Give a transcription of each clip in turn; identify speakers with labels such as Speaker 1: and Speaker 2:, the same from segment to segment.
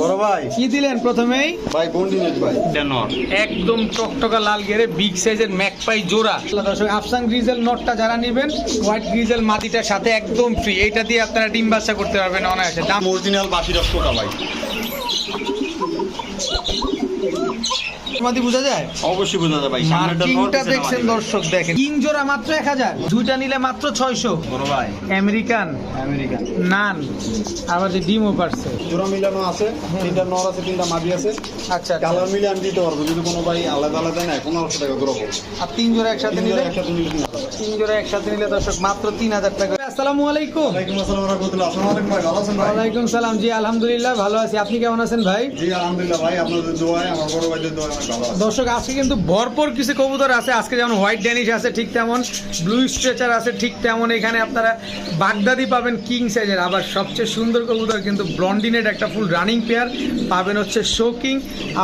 Speaker 1: বড় ভাই।
Speaker 2: কি দিলেন প্রথমেই?
Speaker 1: ভাই বন্ডিনেট ভাই?
Speaker 2: একদম টকটকা লাল গেরে বিগ সাইজের ম্যাকপাই জোড়া। দর্শক আফসান গ্রিজেল নটটা যারা নেবেন হোয়াইট গ্রিজেল মাটিটার সাথে একদম ফ্রি এইটা দিয়ে আপনারা ডিম বাচ্চা করতে পারবেন অনায়াসে। দাম
Speaker 1: অরিজিনাল বাসি রক্ত পোকা ভাই।
Speaker 2: মাদি বোঝা যায়?
Speaker 1: অবশ্যই বোঝা যায় ভাই
Speaker 2: মার্কিংটা দেখছেন দর্শক দেখেন। তিন জোড়া মাত্র এক হাজার। দুইটা নিলে মাত্র ছয়শো।
Speaker 1: বড় ভাই।
Speaker 2: আমেরিকান।
Speaker 1: আমেরিকান।
Speaker 2: নান। আবার যে ডিমও পারছে।
Speaker 1: জোড়া মিলানো আছে তিনটা নর আছে তিনটা মাদি আছে।
Speaker 2: আচ্ছা
Speaker 1: কালার মিলে আমি দিতে পারব যদি কোনো ভাই আলাদা আলাদা নেয় পনেরোশো টাকা করে পড়বে।
Speaker 2: আর তিন জোড়া একসাথে নিলে?
Speaker 1: একসাথে নিলে তিন
Speaker 2: জোড়া একসাথে নিলে দর্শক মাত্র তিন হাজার টাকা। আসসালামু আলাইকুম।
Speaker 1: ওয়ালাইকুম আসসালাম রহমতুল্লাহ। আসসালামু আলাইকুম ভাই ভালো আছেন ভাই?
Speaker 2: ওয়ালাইকুম সালাম। জি আলহামদুলিল্লাহ ভালো আছি। আপনি কেমন আছেন ভাই?
Speaker 1: জি আলহামদুলিল্লাহ ভাই আপনাদের দোয়ায় আমার বড় ভাইদের দোয়ায়
Speaker 2: দর্শক আজকে কিন্তু ভরপুর কিছু কবুতর আছে। আজকে যেমন হোয়াইট ড্যানিশ আছে ঠিক তেমন। ব্লু স্ট্রেচার আছে ঠিক তেমন। এখানে আপনারা বাগদাদি পাবেন কিং সাইজের আবার সবচেয়ে সুন্দর কবুতর কিন্তু ব্লন্ডিনেট একটা ফুল রানিং পেয়ার পাবেন হচ্ছে শোকিং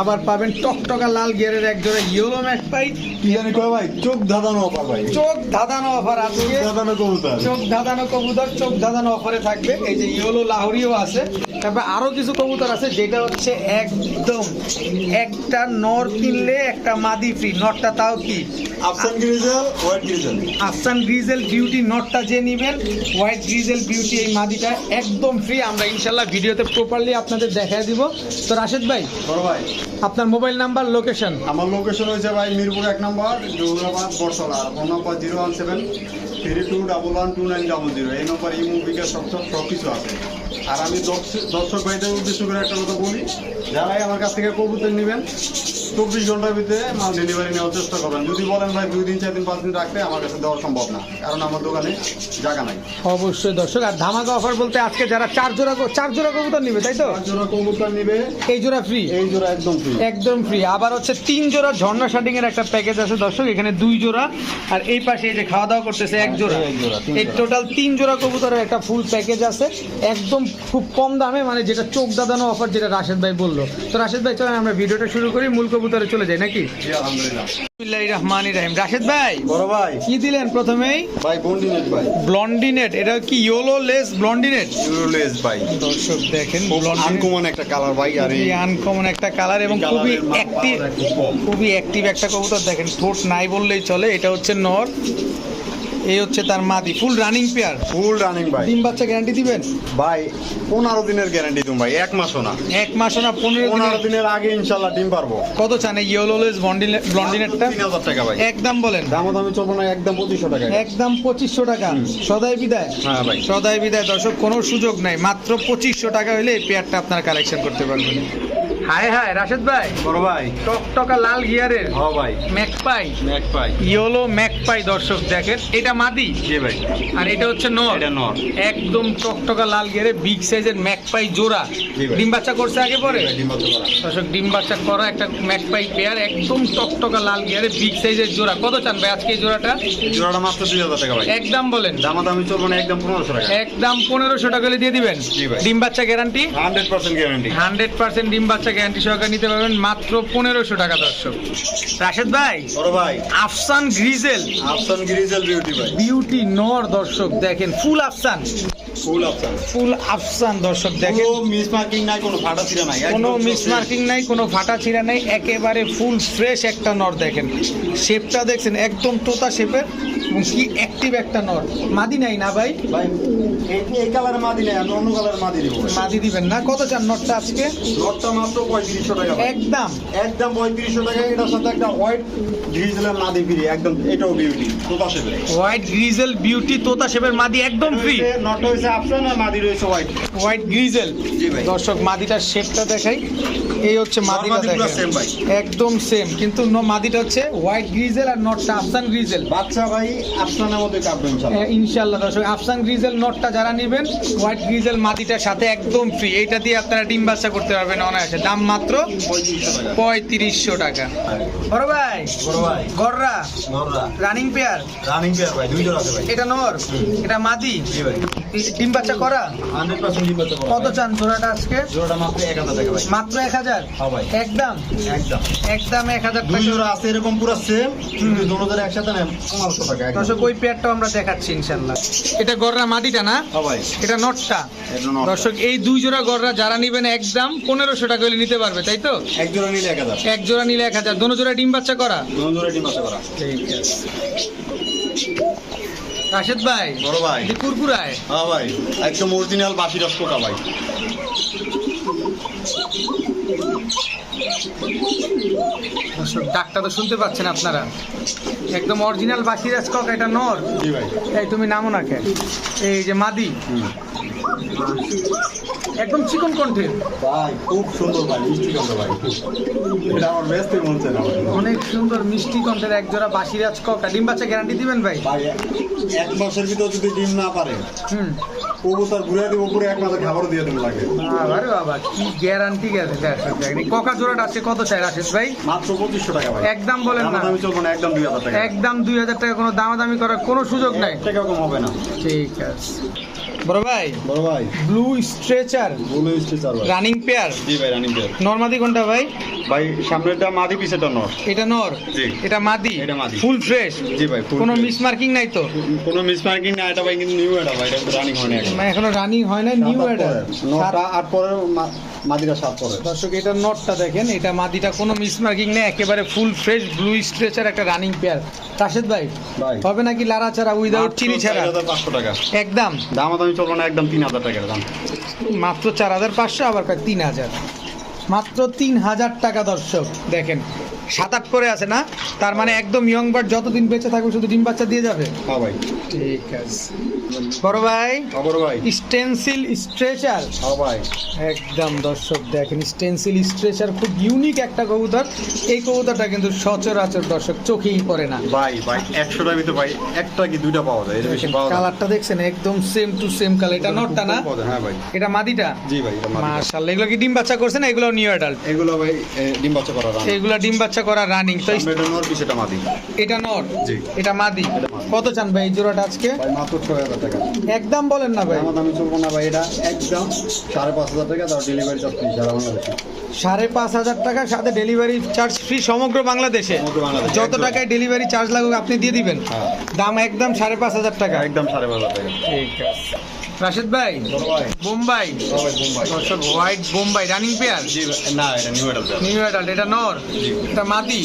Speaker 2: আবার পাবেন টকটকা লাল গিয়ারের এক জোড়া ইয়েলো ম্যাক পাই
Speaker 1: কি জানি কয় ভাই? চোখ ধাঁধানো অফার ভাই।
Speaker 2: চোখ ধাঁধানো অফার আজকে
Speaker 1: ধাঁধানো কবুতর।
Speaker 2: চোখ ধাঁধানো কবুতর চোখ ধাঁধানো অফারে থাকবে। এই যে ইয়েলো লাহোরিও আছে। তারপর আরও কিছু কবুতর আছে যেটা হচ্ছে একদম একটা নর কিনলে একটা মাদি ফ্রি নটটা তাও কি?
Speaker 1: আফসান grizzle white grizzle
Speaker 2: আফসান grizzle beauty নটটা যে নেবেন হোয়াইট গ্রিজেল বিউটি এই মাদিটা একদম ফ্রি আমরা ইনশাল্লাহ ভিডিওতে প্রপারলি আপনাদের দেখায় দিব। তো রাশেদ ভাই
Speaker 1: বড় ভাই।
Speaker 2: আপনার মোবাইল নাম্বার লোকেশন
Speaker 1: আমার লোকেশন হয়েছে ভাই মিরপুর এক নম্বর জৌরাবাদ বর্ষলা ফোন নম্বর zero one seven. Three two double one two nine double zero এই নম্বর এই মুভিকে সব সব সব কিছু আছে। আর আমি দর্শ- দর্শক ভাইদের উদ্দেশ্য করে একটা কথা বলি যারাই আমার কাছ থেকে কবুতর নেবেন চব্বিশ ঘণ্টার ভিতরে মাল ডেলিভারি নেওয়ার চেষ্টা করবেন। যদি বলেন ভাই দুই দিন চার দিন পাঁচ দিন রাখতে আমার কাছে দেওয়া সম্ভব না কারণ আমার দোকানে জায়গা নাই।
Speaker 2: অবশ্যই দর্শক আর ধামাকা অফার বলতে আজকে যারা চার জোড়া চার জোড়া কবুতর নিবে তাই তো?
Speaker 1: জোড়া কবুতর নিবে।
Speaker 2: এই জোড়া ফ্রি
Speaker 1: এই জোড়া একদম ফ্রি
Speaker 2: একদম ফ্রি আবার হচ্ছে তিন জোড়া ঝর্ণা শার্টিং এর একটা প্যাকেজ আছে দর্শক এখানে দুই জোড়া। আর এই পাশে এই যে খাওয়া দাওয়া করতেছে এক জোড়া এই। টোটাল তিন জোড়া কবুতরের একটা ফুল প্যাকেজ আছে। একদম খুব কম দামে মানে যেটা চোখ দাদানো অফার যেটা রাশেদ ভাই বলল। তো রাশেদ ভাই চলেন আমরা ভিডিওটা শুরু করি মূল কবুতরে চলে যাই নাকি?
Speaker 1: জি আলহামদুলিল্লাহ।
Speaker 2: বিসমিল্লাহির রহমানির রহিম। রাশেদ ভাই
Speaker 1: বড় ভাই।
Speaker 2: কি দিলেন প্রথমেই?
Speaker 1: ভাই বন্ডিনেট ভাই।
Speaker 2: ব্লন্ডিনেট এটা কি ইয়োলো লেস ব্লন্ডিনেট
Speaker 1: ইউরোলেস ভাই।
Speaker 2: দর্শক দেখেন
Speaker 1: আনকমন একটা কালার ভাই আর এই
Speaker 2: আনকমন একটা কালার এবং খুবই অ্যাক্টিভ। খুবই অ্যাক্টিভ একটা কবুতর দেখেন ঠোঁট নাই বললেই চলে এটা হচ্ছে নর। এই হচ্ছে তার মাদি full running pair
Speaker 1: full running ভাই।
Speaker 2: ডিম বাচ্চা গ্যারান্টি দিবেন?
Speaker 1: ভাই পনেরো দিনের গ্যারান্টি তুমি ভাই। এক মাসও না।
Speaker 2: এক মাসও না পনেরো
Speaker 1: পনেরো
Speaker 2: দিনের
Speaker 1: আগে ইনশাল্লাহ ডিম পারব।
Speaker 2: কত চান এই ইয়েলোলেস ব্লন্ডিনেটটা
Speaker 1: তিন হাজার টাকা ভাই।
Speaker 2: একদম বলেন।
Speaker 1: দামও দামি চলবো না একদম পঁচিশশো টাকা।
Speaker 2: একদম পঁচিশশো টাকা। সদাই বিদায়।
Speaker 1: হ্যাঁ ভাই।
Speaker 2: সদাই বিদায়। দর্শক কোনো সুযোগ নাই। মাত্র পঁচিশশো টাকা হলে এই পেয়ারটা আপনার কালেকশন করতে পারবেন। হায় হায় রাশেদ ভাই।
Speaker 1: বড় ভাই।
Speaker 2: টকটকা লাল গিয়ারের
Speaker 1: হ ভাই।
Speaker 2: Magpie.
Speaker 1: Magpie
Speaker 2: yellow magpie দর্শক দেখেন। এটা মাদি।
Speaker 1: জি ভাই।
Speaker 2: আর এটা হচ্ছে নর।
Speaker 1: এটা নর।
Speaker 2: একদম টকটকা লাল গেরে বিগ সাইজের ম্যাকপাই জোড়া। ডিম বাচ্চা করছে আগে পরে? দর্শক ডিম বাচ্চা করা একটা ম্যাকপাই পেয়ার একদম টকটকা লাল গিয়ারে বিগ সাইজের জোড়া। কত চান ভাই আজকে এই জোড়াটা?
Speaker 1: জোড়াটা মাত্র দুই হাজার টাকা ভাই।
Speaker 2: একদম বলেন।
Speaker 1: দামা দামি চলবো না একদম পনেরোশো টাকা।
Speaker 2: একদম পনেরোশো টাকা দিয়ে দিবেন। ডিম বাচ্চা guarantee
Speaker 1: hundred percent guarantee
Speaker 2: hundred percent ডিম বাচ্চা গ্যারান্টি সহকারে নিতে পারবেন মাত্র পনেরোশো টাকা দর্শক। রাশেদ ভাই
Speaker 1: বড় ভাই।
Speaker 2: Afsan grizzle.
Speaker 1: Afsan grizzle beauty ভাই।
Speaker 2: বিউটি নর দর্শক দেখেন ফুল আফসান।
Speaker 1: ফুল আফসান।
Speaker 2: ফুল আফসান দর্শক দেখেন
Speaker 1: কোনো মিস মার্কিং নাই কোনো ফাটা ছিঁড়া নাই।
Speaker 2: কোনো মিস মার্কিং নাই কোনো ফাটা ছিঁড়া নাই একেবারে ফুল ফ্রেশ একটা নর দেখেন। শেপটা দেখছেন একদম তোতা শেপের এবং কি অ্যাক্টিভ একটা নর। মাদি নাই না ভাই?
Speaker 1: ভাই এই এই কালারের মাদি নেই আমি অন্য কালারের মাদি দিব।
Speaker 2: মাদি দিবেন না। কত চান নটটা আজকে?
Speaker 1: লটটা মাত্র পঁয়ত্রিশশো টাকা
Speaker 2: একদম।
Speaker 1: একদম পঁয়ত্রিশশো টাকা এটার সাথে একটা হোয়াইট গ্রিজেলের মাদি ফ্রি একদম এটাও বিউটি তোতা শেপের
Speaker 2: হোয়াইট গ্রিজেল বিউটি তোতা শেপের মাদি একদম ফ্রি
Speaker 1: নট হয়েছে আফসান আর মাদি রয়েছে হোয়াইট
Speaker 2: হোয়াইট গ্রিজেল দর্শক মাদিটার শেপটা দেখাই। এই হচ্ছে মাদিটা দেখেন।
Speaker 1: ভাই।
Speaker 2: একদম সেম কিন্তু ন- মাদিটা হচ্ছে হোয়াইট গ্রিজেল আর নটটা আফসান গ্রিজেল
Speaker 1: বাচ্চা ভাই আফসানের মধ্যে
Speaker 2: দর্শক আফসান গ্রিজেল নটটা যারা নেবেন হোয়াইট গ্রিজেল মাদিটার সাথে একদম ফ্রি এইটা দিয়ে আপনারা ডিম বাচ্চা করতে পারবেন অনায়াসে। দাম মাত্র
Speaker 1: পঁয়ত্রিশশো টাকা।
Speaker 2: বড় ভাই
Speaker 1: বড় ভাই।
Speaker 2: গররা রানিং পেয়ার
Speaker 1: রানিং পেয়ার ভাই দুই জোড়া আছে ভাই।
Speaker 2: এটা নর এটা মাদি।
Speaker 1: জি ভাই।
Speaker 2: ডিম বাচ্চা করা?
Speaker 1: হান্ড্রেড পার্সেন্ট ডিম বাচ্চা করা
Speaker 2: কত চান জোড়াটা আজকে?
Speaker 1: জোড়াটা মাত্র এক হাজার টাকা ভাই।
Speaker 2: মাত্র এক হাজার?
Speaker 1: হ্যাঁ ভাই।
Speaker 2: একদম?
Speaker 1: একদম।
Speaker 2: একদম এক হাজার
Speaker 1: দুই
Speaker 2: টাকা।
Speaker 1: জোড়া আছে এরকম পুরো সেম কিন্তু দোনো জোড়া একসাথে নেন পনেরোশো টাকা।
Speaker 2: দর্শক ওই পেয়ারটাও আমরা দেখাচ্ছি ইনশাল্লাহ এটা গররা মাদিটা না?
Speaker 1: ভাই।
Speaker 2: এটা নটটা। দর্শক এই দুই জোড়া গররা যারা নিবেন একদম পনেরোশো টাকা হলে নিতে পারবে তাই তো?
Speaker 1: এক জোড়া নিলে এক হাজার।
Speaker 2: এক জোড়া নিলে এক হাজার। দোনো জোড়া ডিম বাচ্চা করা?
Speaker 1: দুজন জোড়া ডিম বাচ্চা করা।
Speaker 2: রাশেদ ভাই
Speaker 1: বড় ভাই।
Speaker 2: কুরকুরায়।
Speaker 1: হ্যাঁ ভাই একদম অরিজিনাল বাসি রস কোকা ভাই।
Speaker 2: দর্শক ডাকটা তো শুনতে পাচ্ছেন আপনারা। একদম অরিজিনাল বাসিরাজ কক এটা নর।
Speaker 1: ভাই।
Speaker 2: এই তুমি নামো না কেন এই যে মাদি। একদম চিকন কণ্ঠের
Speaker 1: ভাই খুব সুন্দর ভাই মিষ্টি কত ভাই। এটা আমার বেস্ট মন চায়
Speaker 2: অনেক সুন্দর মিষ্টি কণ্ঠের এক জোড়া বাসিরাজ ককা। ডিম বাচ্চা গ্যারান্টি দিবেন ভাই?
Speaker 1: ভাই এক মাসের ভিতর যদি ডিম না পারে
Speaker 2: হুম।
Speaker 1: কবুতর ঘুরে দিব উপরে এক মাসের খাবারও দিয়ে দেবো লাগে।
Speaker 2: আরে বাবা কি গ্যারান্টি গেছে ককা জোড়াটা আছে কত চাই ভাই?
Speaker 1: মাত্র পঁচিশশো টাকা ভাই।
Speaker 2: একদম বলেন না।
Speaker 1: আমি চলবো না একদম দুই হাজার টাকা।
Speaker 2: একদম দুই হাজার টাকা কোনো দামাদামি করার কোনো সুযোগ নাই।
Speaker 1: টাকা কম হবে না।
Speaker 2: ঠিক আছে। বড় ভাই?
Speaker 1: বড় ভাই।
Speaker 2: ব্লু স্ট্রেচার
Speaker 1: ব্লু স্ট্রেচার ভাই।
Speaker 2: রানিং পেয়ার
Speaker 1: জি ভাই রানিং পেয়ার
Speaker 2: নর্মাদি কোনটা ভাই?
Speaker 1: ভাই সামনেরটা মাদি পিছেটা নর।
Speaker 2: এটা নর?
Speaker 1: জি।
Speaker 2: এটা মাদি?
Speaker 1: এটা মাদি।
Speaker 2: ফুল ফ্রেশ
Speaker 1: জি ভাই
Speaker 2: কোনো মিস মার্কিং নাই তো?
Speaker 1: কোনো মিস মার্কিং না এটা ভাই কিন্তু নিউ এটা ভাই এটা রানিং এখন
Speaker 2: মানে এখনও। রানিং হয় না নিউ এটা
Speaker 1: নটা আট পরে মা- মাদিরা সাত পরে
Speaker 2: দর্শক এটা নটটা দেখেন এটা মাদিটা কোনো মিসমার্কিং নেই একেবারে ফুল ফ্রেশ ব্লু স্ট্রেচার একটা রানিং পেয়ার রাশেদ ভাই
Speaker 1: ভাই।
Speaker 2: হবে নাকি লারা ছাড়া উইদাউট চিনি ছাড়া?
Speaker 1: পাঁচশো টাকা।
Speaker 2: একদম।
Speaker 1: দাম আমি চলবো না একদম তিন হাজার টাকার দাম।
Speaker 2: মাত্র চার হাজার পাঁচশো আবার তিন হাজার। মাত্র তিন হাজার টাকা দর্শক দেখেন। সাত আট করে আছে না? তার মানে একদম ইয়ং বার্ড যতদিন বেঁচে থাকবে শুধু ডিম বাচ্চা দিয়ে যাবে?
Speaker 1: হ্যাঁ ভাই।
Speaker 2: ঠিক আছে। বড় ভাই?
Speaker 1: খবর ভাই।
Speaker 2: স্টেন্সিল স্ট্রেচার
Speaker 1: হ্যাঁ ভাই।
Speaker 2: একদম দর্শক দেখেন স্টেন্সিল স্ট্রেচার খুব ইউনিক একটা কবুতর। এই কবুতরটা কিন্তু সচরাচর দর্শক চোখেই পড়ে না।
Speaker 1: ভাই ভাই একশোটার ভিতরে ভাই একটা কি দুইটা পাওয়া যায়? এর বেশি পাওয়া যায়
Speaker 2: কালারটা দেখছেন একদম সেম টু সেম কালার এটা নটটা না?
Speaker 1: হ্যাঁ ভাই।
Speaker 2: এটা মাদিটা?
Speaker 1: জি ভাই এটা।
Speaker 2: মাশাআল্লাহ এগুলো কি ডিম বাচ্চা করছে না এগুলো নিউ অ্যাডাল্ট
Speaker 1: এগুলো ভাই ডিম বাচ্চা করা
Speaker 2: এগুলো ডিম বাচ্চা করা রানিং তো
Speaker 1: এটা নর
Speaker 2: এটা
Speaker 1: জি।
Speaker 2: এটা মাদি। কত চান ভাই এই জোড়াটা আজকে?
Speaker 1: ভাই মাত্র ছয় হাজার টাকা।
Speaker 2: একদম বলেন না ভাই।
Speaker 1: আমার দামি চলবো না ভাই এটা একদম সাড়ে পাঁচ হাজার টাকা তার ডেলিভারি চার্জ ফ্রি সারা বাংলাদেশে।
Speaker 2: সাড়ে পাঁচ হাজার টাকার সাথে ডেলিভারি চার্জ ফ্রি সমগ্র বাংলাদেশে। যত টাকায় ডেলিভারি চার্জ লাগুক আপনি দিয়ে দিবেন।
Speaker 1: হ্যাঁ।
Speaker 2: দাম একদম সাড়ে পাঁচ হাজার টাকা।
Speaker 1: একদম সাড়ে পাঁচ হাজার টাকা।
Speaker 2: ঠিক আছে। রাশেদ ভাই? বোম্বাই?
Speaker 1: বোম্বাই।
Speaker 2: দর্শক হোয়াইট বোম্বাই রানিং পেয়ার?
Speaker 1: না এটা নিউ
Speaker 2: অ্যাডাল্ট এটা নর। এটা মাদি?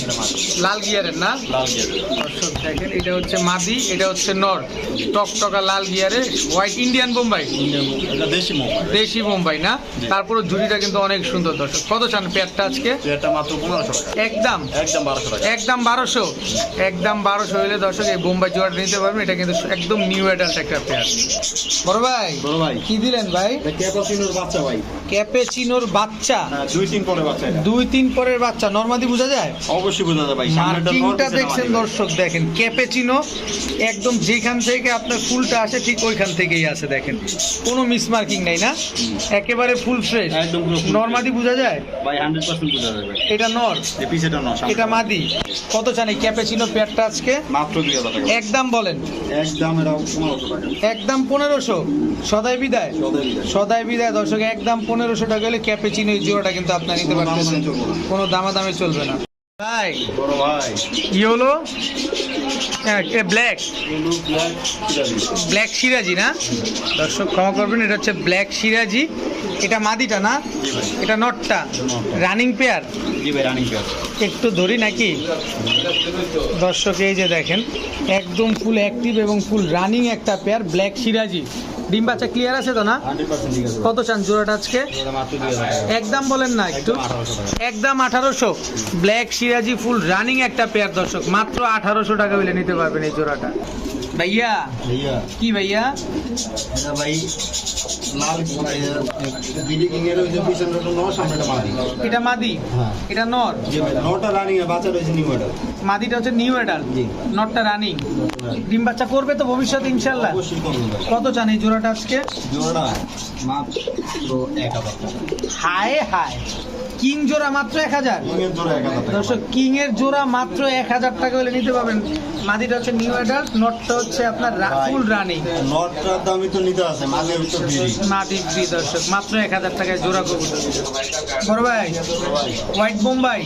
Speaker 2: লাল গিয়ারের না?
Speaker 1: লাল গিয়ার।
Speaker 2: দর্শক দেখেন এটা হচ্ছে মাদি এটা হচ্ছে নর। টকটকা লাল গিয়ারে হোয়াইট ইন্ডিয়ান বোম্বাই?
Speaker 1: দেশি মোবাইল
Speaker 2: দেশি বোম্বাই না। তারপরে ঝুড়িটা কিন্তু অনেক সুন্দর দর্শক। কত চান পেয়ারটা আজকে?
Speaker 1: এটা মাত্র পনেরোশো
Speaker 2: একদম?
Speaker 1: একদম বারোশো
Speaker 2: একদম বারোশো? একদম বারোশো হইলে দর্শক এই বোম্বাই জোয়ারটা নিতে পারবেন। এটা কিন্তু একদম নিউ অ্যাডাল্ট একটা পেয়ার। বড় ভাই?
Speaker 1: বড় ভাই।
Speaker 2: কি দিলেন ভাই?
Speaker 1: ক্যাপাচিনোর বাচ্চা ভাই।
Speaker 2: ক্যাপেচিনোর বাচ্চা?
Speaker 1: দুই তিন পরে বাচ্চা
Speaker 2: দুই তিন পরের বাচ্চা নর্মাদি বোঝা যায়?
Speaker 1: অবশ্যই বোঝা যায় ভাই
Speaker 2: মার্কিংটা দেখছেন দর্শক দেখেন ক্যাপেচিনো একদম যেখান থেকে আপনার ফুলটা আসে ঠিক ওইখান থেকেই আছে দেখেন। কোনো মিস মার্কিং নাই না? একেবারে ফুল ফ্রেশ
Speaker 1: একদম
Speaker 2: নর্মাদি বোঝা যায়?
Speaker 1: ভাই হান্ড্রেড পার্সেন্ট বোঝা যায় ভাই।
Speaker 2: এটা নর।
Speaker 1: এই নর
Speaker 2: এটা মাদি। কত এই ক্যাপেচিনো পেয়ারটা আজকে?
Speaker 1: মাত্র দুই হাজার টাকা।
Speaker 2: একদম বলেন।
Speaker 1: একদম এটা টাকা।
Speaker 2: একদম পনেরোশো? সদাই বিদায়। সদাই বিদায়। দর্শক একদম পনেরোশো টাকা হলে ক্যাপেচিনো এই জোড়াটা কিন্তু আপনার নিতে
Speaker 1: কোনো
Speaker 2: পারতেছেন।
Speaker 1: দামাদামি চলবে না।
Speaker 2: কোনো দামাদামি চলবে না। ভাই হলো ব্ল্যাক।
Speaker 1: ব্লু ব্ল্যাক সিরাজি।
Speaker 2: না? দর্শক ক্ষমা করবেন এটা হচ্ছে ব্ল্যাক সিরাজি। এটা মাদিটা না? এটা নটটা।
Speaker 1: নটটা।
Speaker 2: Running pair?
Speaker 1: Running pair.
Speaker 2: একটু ধরি নাকি? দর্শক এই যে দেখেন একদম ফুল অ্যাক্টিভ এবং ফুল রানিং একটা পেয়ার ব্ল্যাক সিরাজি। ডিম বাচ্চা ক্লিয়ার আছে তো না? কত চান জোড়াটা আজকে? একদম বলেন না একটু।
Speaker 1: একদম আঠারোশো
Speaker 2: একদম আঠারোশো। ব্ল্যাক সিরাজি ফুল রানিং একটা পেয়ার দর্শক। মাত্র আঠারোশো টাকা হলে নিতে পারবেন এই জোড়াটা। ভাইয়া
Speaker 1: ভাইয়া
Speaker 2: কি ভাইয়া
Speaker 1: এটা ভাই লাল বিডি কিং এর ওই যে পিছনে ওটা নর সামনেটা মাদি
Speaker 2: এটা মাদি
Speaker 1: হ্যাঁ
Speaker 2: এটা নর
Speaker 1: নটা রানিং এর বাচ্চা রয়েছে নিউ এটা
Speaker 2: মাদিটা হচ্ছে নিউ অ্যাডাল্ট
Speaker 1: জি।
Speaker 2: নটটা রানিং ডিম বাচ্চা করবে তো ভবিষ্যতে
Speaker 1: ভাই
Speaker 2: কত চান এই জোড়াটা আজকে?
Speaker 1: জোড়া মাত্র এক হাজার টাকা।
Speaker 2: হায় হায়। কিং জোড়া মাত্র এক হাজার। দর্শক কিং এর জোড়া মাত্র এক হাজার টাকা হলে নিতে পারবেন। মাদিটা হচ্ছে নিউ অ্যাডাল্ট নটটা হচ্ছে আপনার ফুল রানিং।
Speaker 1: নটটার দামই তো নিতে আছে তো
Speaker 2: মাদি ফ্রি দর্শক মাত্র এক হাজার টাকায় জোড়া কবুতর। বড় ভাই হোয়াইট বোম্বাই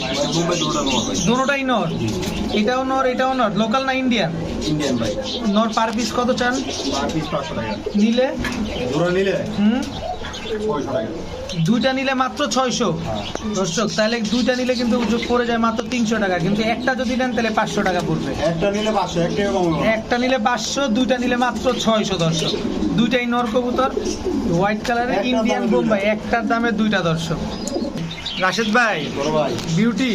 Speaker 2: দুটোটাই নর। এটাও নর এটাও নর। লোকাল না ইন্ডিয়ান
Speaker 1: ইন্ডিয়ান ভাই।
Speaker 2: নর পার পিস কত চান?
Speaker 1: পার পিস পাঁচশো টাকা।
Speaker 2: নিলে?
Speaker 1: জোড়া নিলে?
Speaker 2: হুম?
Speaker 1: ছয়শো টাকা।
Speaker 2: দুইটা নিলে মাত্র ছয়শো। দর্শক তাহলে দুইটা নিলে কিন্তু পড়ে যায় মাত্র তিনশো টাকা। কিন্তু একটা যদি নেন তাহলে পাঁচশো টাকা পড়বে।
Speaker 1: একটা নিলে পাঁচশো একটা
Speaker 2: নিলে পাঁচশো দুইটা নিলে মাত্র ছয়শো দর্শক। দুইটাই নর কবুতর হোয়াইট কালারের ইন্ডিয়ান বোম্বাই একটার দামে দুইটা দর্শক। রাশেদ ভাই বিউটি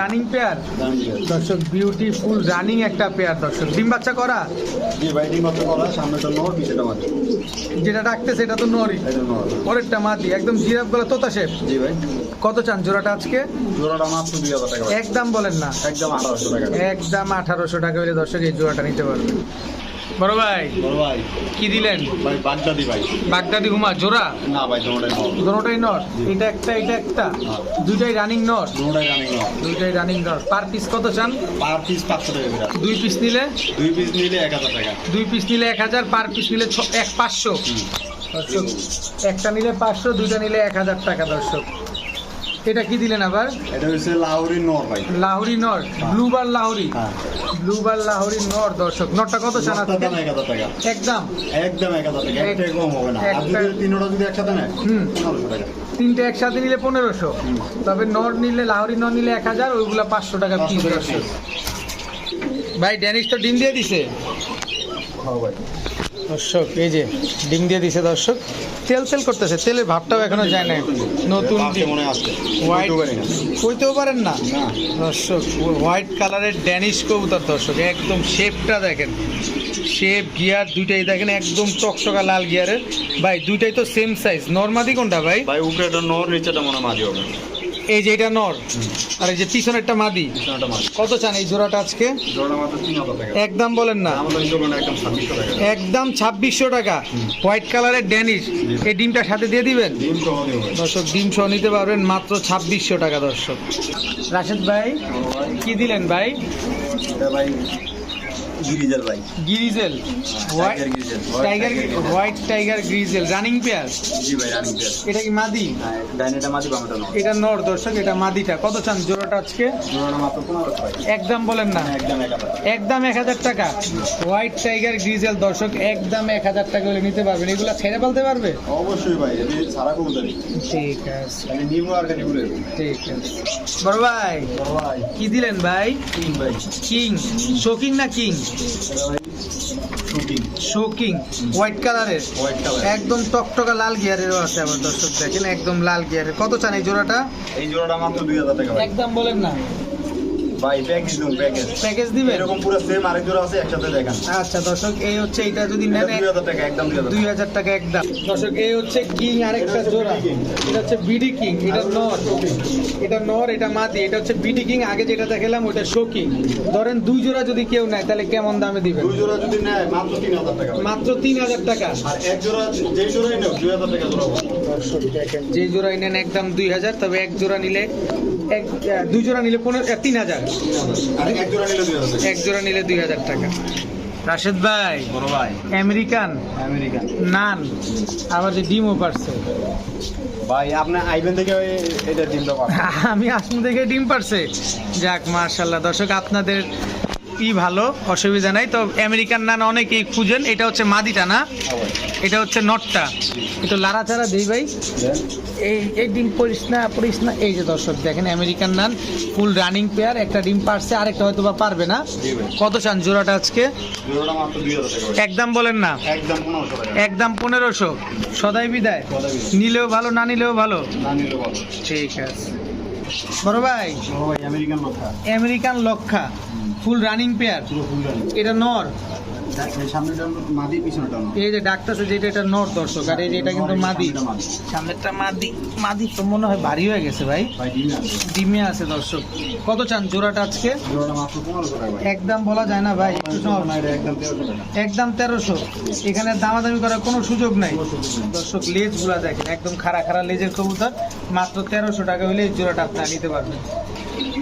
Speaker 2: রানিং পেয়ার। দর্শক বিউটিফুল রানিং একটা পেয়ার দর্শক। ডিম বাচ্চা করা? যেটা রাখতে সেটা তো নরি
Speaker 1: এটা
Speaker 2: পরেরটা মাটি একদম জিরাফ গলা তোতা শেপ
Speaker 1: জি ভাই।
Speaker 2: কত চান জোড়াটা আজকে? একদম বলেন না।
Speaker 1: একদম আঠারোশো টাকা।
Speaker 2: একদম আঠারোশো টাকা হলে দর্শক এই জোড়াটা নিতে পারবে বড় ভাই?
Speaker 1: বড় ভাই।
Speaker 2: কি দিলেন?
Speaker 1: ভাই বাগদাদি ভাই।
Speaker 2: বাগদাদি হুমা জোড়া?
Speaker 1: না ভাই দোনোটাই নর।
Speaker 2: দুটোটাই নর? এটা একটা এটা একটা? দুইটাই রানিং নর?
Speaker 1: দোনোটাই রানিং নর।
Speaker 2: দুইটাই রানিং নর। পার পিস কত চান?
Speaker 1: পার পিস পাঁচশো টাকা
Speaker 2: দুই পিস নিলে?
Speaker 1: দুই পিস নিলে এক হাজার টাকা।
Speaker 2: দুই পিস নিলে এক হাজার পার পিস নিলে ছ- এক পাঁচশো। দর্শক একটা নিলে পাঁচশো দুইটা নিলে এক হাজার টাকা দর্শক। এটা কি দিলেন আবার?
Speaker 1: এটা হচ্ছে লাউরি নর ভাই।
Speaker 2: লাহোরি নর ব্লু বার লাহোরি।
Speaker 1: হ্যাঁ।
Speaker 2: ব্লু বার লাহোরি নর দর্শক। নরটা কত চান
Speaker 1: টাকা।
Speaker 2: একদম।
Speaker 1: একদম এক হাজার টাকা একটা কম হবে না। আর যদি তিনোটা যদি একসাথে নেয়
Speaker 2: হুম।
Speaker 1: পনেরোশো টাকা।
Speaker 2: তিনটে একসাথে নিলে পনেরোশো। তবে নর নিলে লাহোরি নর নিলে এক হাজার ওইগুলো পাঁচশো টাকা পিস দর্শক। ভাই ড্যানিশ তো ডিম দিয়ে দিছে।
Speaker 1: হ্যাঁ ভাই।
Speaker 2: দর্শক এই যে ডিম দিয়ে দিছে দর্শক তেল তেল করতেছে তেলের ভাবটাও এখনও যায় না নতুন
Speaker 1: মনে।
Speaker 2: কইতেও পারেন। না? দর্শক হোয়াইট কালারের ড্যানিশ কবুতর দর্শক একদম শেপটা দেখেন। শেপ গিয়ার দুইটাই দেখেন একদম চকচকা লাল গিয়ারের ভাই দুইটাই তো সেম সাইজ নর্মাদি কোনটা ভাই?
Speaker 1: ভাই উপরেটা নর নিচেটা মনে মাঝি হবে।
Speaker 2: এই যে এটা নর আর এই যে পিছনেরটা মাদি কত চান এই জোড়াটা আজকে? একদম বলেন না।
Speaker 1: একদম ছাব্বিশশো টাকা।
Speaker 2: হোয়াইট কালারের ড্যানিশ এই ডিমটা সাথে দিয়ে দিবেন? দর্শক ডিম সহ নিতে পারবেন মাত্র ছাব্বিশশো টাকা দর্শক। রাশেদ ভাই কি দিলেন ভাই?
Speaker 1: ভাই গিরিজাল ভাই।
Speaker 2: Grizzle.
Speaker 1: Tiger grizzle
Speaker 2: tiger white tiger grizzle. Running pair
Speaker 1: জি ভাই রানিং পেয়ার
Speaker 2: এটা কি মাদি?
Speaker 1: হ্যাঁ ডাইনেটা মাঝি বামেটা নর
Speaker 2: এটা নর দর্শক এটা মাদিটা। কত চান জোড়াটা আজকে?
Speaker 1: জোড়াটা মাত্র পনেরোশো টাকা।
Speaker 2: একদম বলেন না।
Speaker 1: একদম এক হাজার
Speaker 2: একদম এক হাজার টাকা। হোয়াইট টাইগার গ্রিজেল দর্শক একদম এক হাজার টাকা হলে নিতে পারবেন। এগুলো ছেড়ে ফেলতে পারবে?
Speaker 1: অবশ্যই ভাই এটি সারা কবুতরি
Speaker 2: ঠিক আছে।
Speaker 1: আমি নিবো আর খালি উড়ে
Speaker 2: ঠিক আছে। বড় ভাই কি দিলেন ভাই?
Speaker 1: তিন ভাই।
Speaker 2: কিং শোকিং না কিং শোকিং হোয়াইট কালারের
Speaker 1: হোয়াইট কালার
Speaker 2: একদম টকটকা লাল গিয়ারের আছে আমার দর্শক দেখেন একদম লাল গিয়ারের। কত চান এই জোড়াটা?
Speaker 1: এই জোড়াটা মাত্র দুই হাজার টাকা
Speaker 2: একদম বলেন না।
Speaker 1: ভাই প্যাকেজ দিন প্যাকেজ
Speaker 2: প্যাকেজ দিবেন?
Speaker 1: এরকম পুরো সেম আরেক জোড়া আছে একসাথে দেখান।
Speaker 2: আচ্ছা দর্শক এই হচ্ছে এটা যদি নেন
Speaker 1: দুই হাজার টাকা একদম দুই হাজার
Speaker 2: দুই হাজার টাকা একদম। দর্শক এই হচ্ছে কিং আরেকটা জোড়া। এটা হচ্ছে বিডি কিং এটা নর। এটা নর এটা মাদি এটা হচ্ছে বিডি কিং আগে যেটা দেখালাম ওটা শো কিং ধরেন দুই জোড়া যদি কেউ নেয় তাহলে কেমন দামে দিবেন?
Speaker 1: দুই জোড়া যদি নেয় মাত্র তিন হাজার টাকা।
Speaker 2: মাত্র তিন হাজার টাকা।
Speaker 1: আর এক জোড়া যেই জোড়াই নেও দুই হাজার টাকা জোড়া
Speaker 2: যে জোড়াই নেন একদম দুই হাজার তবে এক জোড়া নিলে এক দুই জোড়া নিলে পনেরো তিন হাজার।
Speaker 1: এক জোড়া নিলে দুই হাজার। টাকা
Speaker 2: এক জোড়া নিলে দুই হাজার টাকা। রাশেদ ভাই
Speaker 1: বড় ভাই।
Speaker 2: আমেরিকান?
Speaker 1: আমেরিকান।
Speaker 2: নান আবার যে ডিমও পারছে।
Speaker 1: ভাই আপনি আইবেন থেকে এটা দিনটা
Speaker 2: আমি আসমু দেখে ডিম পারছে। যাক মার্শাল্লাহ দর্শক আপনাদের ই ভালো অসুবিধা নাই। তো আমেরিকান নান অনেকেই খুঁজেন এটা হচ্ছে মাদিটা না এটা হচ্ছে নটটা। একটু লাড়াচাড়া দিই ভাই। এই এই ডিম পড়িস না পড়িস না। এই যে দর্শক দেখেন American nun full running pair একটা ডিম পারছে আরেকটা হয়তো বা পারবে না। কত চান জোড়াটা আজকে। একদম বলেন না।
Speaker 1: একদম পনেরোশো
Speaker 2: সদাই বিদায়। নিলেও ভালো না নিলেও ভালো? ঠিক আছে। বড় ভাই।
Speaker 1: আমেরিকান কথা
Speaker 2: আমেরিকান লক্ষা। Full running pair?
Speaker 1: পুরো ফুল রানি
Speaker 2: এটা নর?
Speaker 1: সামনেটা মাদি পিছনেটা
Speaker 2: এই যে ডাক্তার যেটা এটা নর দর্শক আর এই যে এটা কিন্তু মাদি। সামনেরটা মাদি। মাদি তো মনে হয় ভারী হয়ে গেছে ভাই।
Speaker 1: ডিম আছে।
Speaker 2: দর্শক। কত চান জোড়াটা আজকে? একদম বলা যায় না ভাই
Speaker 1: একদম তেরোশো
Speaker 2: এখানে দামাদামি করার কোনো সুযোগ নাই। দর্শক লেজগুলা দেখেন একদম খাড়া খাড়া লেজের কবুতর। মাত্র তেরোশো টাকা হলে জোড়াটা আপনারা নিতে পারবেন।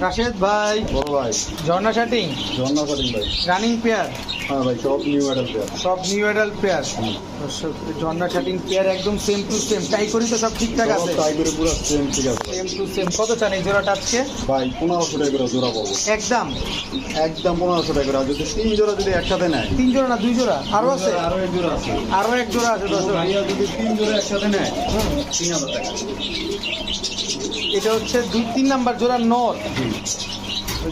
Speaker 2: রাশেদ ভাই।
Speaker 1: বড় ভাই।
Speaker 2: ঝর্ণা শাটিং
Speaker 1: ঝর্ণা করিম ভাই।
Speaker 2: Running pair?
Speaker 1: হ্যাঁ ভাই সব নিউ অ্যাডাল পেয়ার।
Speaker 2: সব নিউ অ্যাডাল্ট পেয়ার। ঝর্ণা শাটিং পেয়ার একদম সেম টু সেম টাই করি তো সব ঠিকঠাক আছে।
Speaker 1: ট্রাই করে পুরো সেম ঠিক আছে।
Speaker 2: সেম টু সেম কত চান এই জোড়াটা আজকে?
Speaker 1: ভাই পনেরোশো টাকা করে জোড়া পড়ব
Speaker 2: একদম।
Speaker 1: একদম পনেরোশো টাকা করে। যদি তিন জোড়া যদি একসাথে নেয়?
Speaker 2: তিন জোড়া না দুই জোড়া? আরও আছে?
Speaker 1: আরও এক জোড়া আছে।
Speaker 2: আরও এক জোড়া আছে দর্শক।
Speaker 1: ভাইয়া যদি তিন জোড়া একসাথে নেয় তিন হাজার টাকা।
Speaker 2: এটা হচ্ছে দুই তিন নাম্বার জোড়ার নর।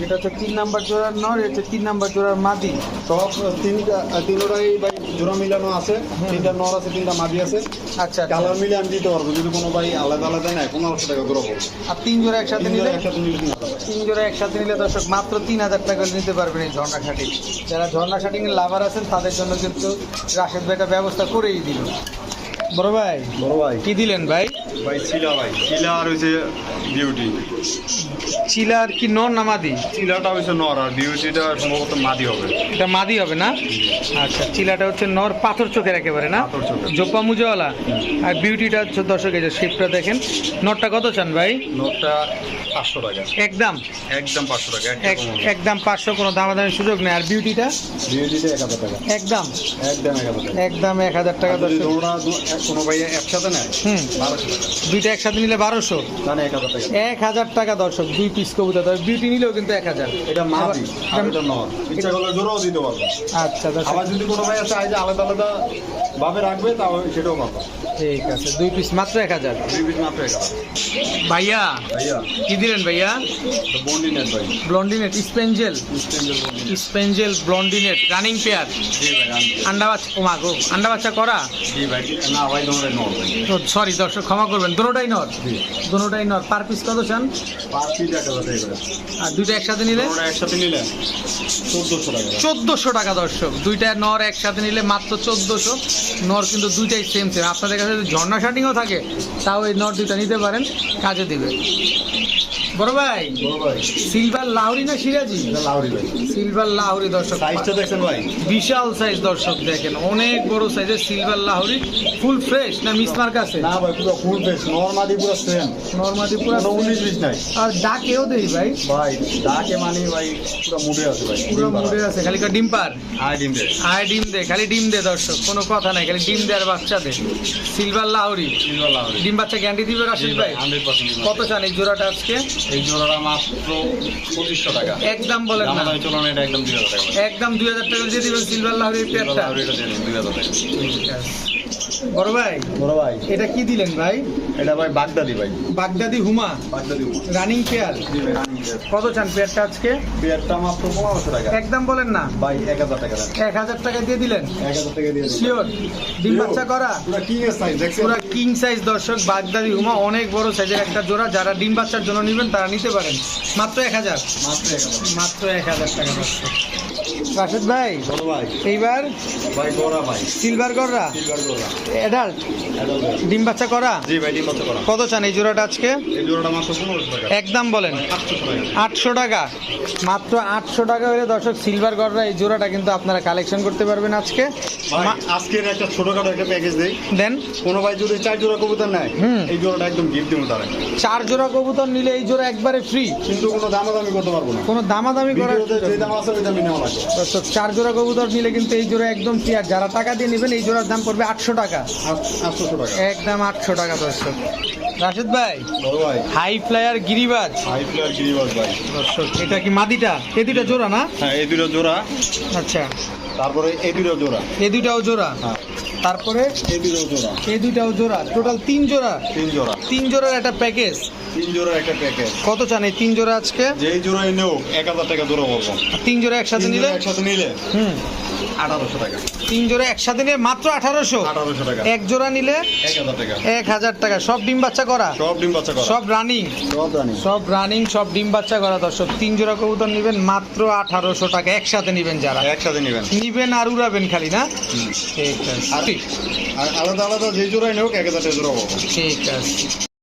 Speaker 2: যেটা হচ্ছে তিন নাম্বার জোড়ার নর এটা হচ্ছে তিন নাম্বার জোড়ার মাদি।
Speaker 1: সব তিনটা তিনটাই ভাই জোড়া মিলানো আছে। তিনটা নর আছে তিনটা মাদি আছে।
Speaker 2: আচ্ছা আচ্ছা।
Speaker 1: কালার মিলে আমি দিতে পারব যদি কোনো ভাই আলাদা আলাদা নেয় পনেরোশো টাকা জোড়া
Speaker 2: আর তিন জোড়া একসাথে নিলে?
Speaker 1: একসাথে নিলে তিন হাজার
Speaker 2: তিন জোড়া একসাথে নিলে দর্শক মাত্র তিন হাজার টাকা নিতে পারবেন এই ঝর্ণা শাটিং যারা ঝর্ণা শাটিং এর লাভার আছেন তাদের জন্য কিন্তু রাশেদ ভাই একটা ব্যবস্থা করেই দিল। বড় ভাই
Speaker 1: বড় ভাই।
Speaker 2: কি দিলেন ভাই?
Speaker 1: ভাই চিলা ভাই। চিলা আর হয়েছে বিউটি
Speaker 2: চিলার কি নর না মাদি?
Speaker 1: চিলাটা হয়েছে নর আর বিউটিটা সম্ভবত মাদি হবে।
Speaker 2: এটা মাদি হবে না? আচ্ছা চিলাটা হচ্ছে নর পাথর চোখের একেবারে না। জোপা মুজোওয়ালা। আর বিউটিটা হচ্ছে দর্শক এই যে শেপটা দেখেন। নরটা কত চান ভাই?
Speaker 1: নরটা পাঁচশো টাকা।
Speaker 2: একদম?
Speaker 1: একদম পাঁচশো টাকা
Speaker 2: এক- একদম পাঁচশো কোনো দামাদামির সুযোগ নেই। আর বিউটিটা?
Speaker 1: বিউটিটা এক হাজার টাকা।
Speaker 2: একদম?
Speaker 1: একদম এক হাজার টাকা।
Speaker 2: একদম এক হাজার টাকা
Speaker 1: আর
Speaker 2: দর্শক।
Speaker 1: কোনো ভাই একসাথে নেয়
Speaker 2: হুম।
Speaker 1: বারোশো টাকা।
Speaker 2: দুইটা একসাথে নিলে বারোশো।
Speaker 1: তাহলে এক হাজার
Speaker 2: এক হাজার টাকা দর্শক দুই পিস কবুতর। তবে বিউটি নিলেও কিন্তু এক হাজার।
Speaker 1: এটা মাদি আর
Speaker 2: এটা-
Speaker 1: নর। ইচ্ছা করলে জোরও দিতে পারবে।
Speaker 2: আচ্ছা
Speaker 1: আবার যদি কোনো ভাই চায় যে আলাদা আলাদা ভাবে রাখবে তাহলে সেটাও পাবো
Speaker 2: ঠিক আছে দুই পিস মাত্র এক হাজার।
Speaker 1: দুই পিস মাত্র এক হাজার।
Speaker 2: ভাইয়া কি দিলেন ভাইয়া? ব্লন্ডিনেট স্পেঞ্জেল স্পেঞ্জেল ব্লন্ডিনেট রানিং পেয়ার
Speaker 1: জি ভাই আমি
Speaker 2: আন্ডা বাচ্চা ও মা গো আন্ডা বাচ্চা করা? সরি দর্শক ক্ষমা করবেন দোনোটাই নর?
Speaker 1: জি।
Speaker 2: নর। পার পিস কত চান?
Speaker 1: পাঁচ পিস এক হাজার টাকা করে
Speaker 2: আর দুইটা একসাথে নিলে?
Speaker 1: একসাথে নিলে চোদ্দোশো টাকা।
Speaker 2: চোদ্দোশো টাকা দর্শক। দুইটা নর একসাথে নিলে মাত্র চোদ্দোশো। নর কিন্তু দুইটাই সেম সেম আপনাদের ঝর্ণা শাটিংও থাকে তাও এই নর্থ দুইটা নিতে পারেন কাজে দিবে। বড় ভাই? সিলভার লাহরি না সিরাজি?
Speaker 1: ভাই।
Speaker 2: সিলভার লাহরি দর্শক
Speaker 1: সাইজটা দেখছেন ভাই?
Speaker 2: বিশাল সাইজ দর্শক দেখেন অনেক বড় সাইজের সিলভার লাহরি ফুল ফ্রেশ না মিসমার্ক আছে?
Speaker 1: না ভাই পুরো ফুল ফেস নর্মালি পুরো সেম
Speaker 2: নর্মালি পুরো
Speaker 1: কোনো উনিশ বিশ নাই।
Speaker 2: আর ডাকেও দেই ভাই।
Speaker 1: ভাই ডাকে মানি ভাই পুরো মুডে আছে ভাই
Speaker 2: পুরো মুড়ে আছে খালি কা ডিম পার
Speaker 1: আয় ডিম দে।
Speaker 2: ডিম দে খালি ডিম দে দর্শক কোনো কথা নাই খালি ডিম দে আর বাচ্চা দে। সিলভার লাহরি।
Speaker 1: সিলভার
Speaker 2: ডিম বাচ্চা গ্যারান্টি দিবে রাশিদ ভাই? কত চান এই জোড়াটা আজকে?
Speaker 1: এই জোড়াটা মাত্র পঁচিশশো টাকা।
Speaker 2: একদম বলেন না।
Speaker 1: আমাদের চলুন এটা একদম দুই হাজার টাকা
Speaker 2: একদম দুই হাজার টাকা দিয়ে দিবেন সিলভার লাহরির পেয়ারটা
Speaker 1: দুই হাজার টাকা।
Speaker 2: বড় ভাই
Speaker 1: বড় ভাই।
Speaker 2: এটা কি দিলেন ভাই?
Speaker 1: এটা ভাই বাগদাদি ভাই।
Speaker 2: বাগদাদি হুমা।
Speaker 1: বাগদাদি
Speaker 2: রানিং পেয়ার
Speaker 1: রানিং
Speaker 2: কত চান পেয়ারটা আজকে?
Speaker 1: পেয়ারটা মাত্র পনেরোশো টাকা।
Speaker 2: একদম বলেন না।
Speaker 1: ভাই এক হাজার টাকা
Speaker 2: এক হাজার টাকা দিয়ে দিলেন?
Speaker 1: এক হাজার টাকা দিয়ে
Speaker 2: শিওর ডিম বাচ্চা করা?
Speaker 1: কিং সাইজ
Speaker 2: পুরো কিং সাইজ দর্শক বাগদাদি হুমা অনেক বড় সাইজের একটা জোড়া। যারা ডিম বাচ্চার জন্য নেবেন তারা নিতে পারেন। মাত্র এক হাজার?
Speaker 1: মাত্র এক হাজার।
Speaker 2: মাত্র এক হাজার টাকা দর্শক। রাশেদ ভাই এইবার
Speaker 1: ভাই গোড়া ভাই।
Speaker 2: সিলভার গররা
Speaker 1: সিলভার
Speaker 2: অ্যাডাল্ট? ডিম বাচ্চা করা?
Speaker 1: জি ভাই ডিম বাচ্চা করা।
Speaker 2: কত চান এই জোড়াটা আজকে?
Speaker 1: এই জোড়াটা মাত্র পনেরোশো টাকা।
Speaker 2: একদম বলেন।
Speaker 1: আটশো টাকা।
Speaker 2: মাত্র আটশো টাকা হলে দর্শক সিলভার গররা এই জোড়াটা কিন্তু আপনারা কালেকশন করতে পারবেন আজকে।
Speaker 1: আজকের একটা ছোটখাটো একটা প্যাকেজ দেই।
Speaker 2: দেন।
Speaker 1: কোনো ভাই যদি চার জোড়া কবুতর নেয়। এই জোড়াটা একদম গিফট দিব তারা।
Speaker 2: চার জোড়া কবুতর নিলে এই জোড়া একবারে ফ্রি
Speaker 1: কিন্তু কোনো দামাদামি করতে পারব না।
Speaker 2: কোনো দামাদামি করার
Speaker 1: যে দাম আছে ওই দামই নেওয়া লাগবে।
Speaker 2: দর্শক চার জোড়া কবুতর নিলে কিন্তু এই জোড়া একদম আর যারা টাকা দিয়ে নেবেন এই জোড়ার দাম পড়বে আটশো টাকা।
Speaker 1: আটশোশো টাকা।
Speaker 2: একদম আটশো টাকা দর্শক। রাশেদ ভাই
Speaker 1: ভাই।
Speaker 2: হাই ফ্লায়ার গিরিবাজ।
Speaker 1: হাই প্লেয়ার গিরিবাস ভাই।
Speaker 2: দর্শক এটা কি মাদিটা? এ দুটা জোড়া না?
Speaker 1: হ্যাঁ এই দুটো জোড়া।
Speaker 2: আচ্ছা।
Speaker 1: তারপরে এই দুটো জোড়া।
Speaker 2: এ দুটাও জোড়া?
Speaker 1: হ্যাঁ।
Speaker 2: তারপরে
Speaker 1: এই দুটো জোড়া।
Speaker 2: এই দুটাও জোড়া। টোটাল তিন জোড়া?
Speaker 1: তিন জোড়া।
Speaker 2: তিন জোড়ার একটা প্যাকেজ
Speaker 1: তিন জোড়া একটা প্যাকেজ
Speaker 2: কত চান এই তিন জোড়া আজকে?
Speaker 1: যেই জোড়াই নেও এক হাজার টাকা জোড়া বলব।
Speaker 2: তিন জোড়া একসাথে নিলে?
Speaker 1: একসাথে নিলে।
Speaker 2: হুম।
Speaker 1: আঠারোশো টাকা।
Speaker 2: তিন জোড়া একসাথে নিলে মাত্র আঠারোশো?
Speaker 1: আঠারোশো টাকা।
Speaker 2: এক জোড়া নিলে?
Speaker 1: এক হাজার টাকা।
Speaker 2: সব ডিম বাচ্চা করা?
Speaker 1: সব ডিম বাচ্চা করা।
Speaker 2: সব রানিং
Speaker 1: সব
Speaker 2: রানিং সব ডিম বাচ্চা করা দর্শক। তিন জোড়া কবুতর নেবেন মাত্র আঠারোশো টাকা। একসাথে নেবেন যারা।
Speaker 1: একসাথে নেবেন।
Speaker 2: নিবেন আর উড়াবেন খালি না? ঠিক আছে।
Speaker 1: আর- আলাদা আলাদা যে জোড়াই নেও এক হাজার জোড়া
Speaker 2: ঠিক আছে।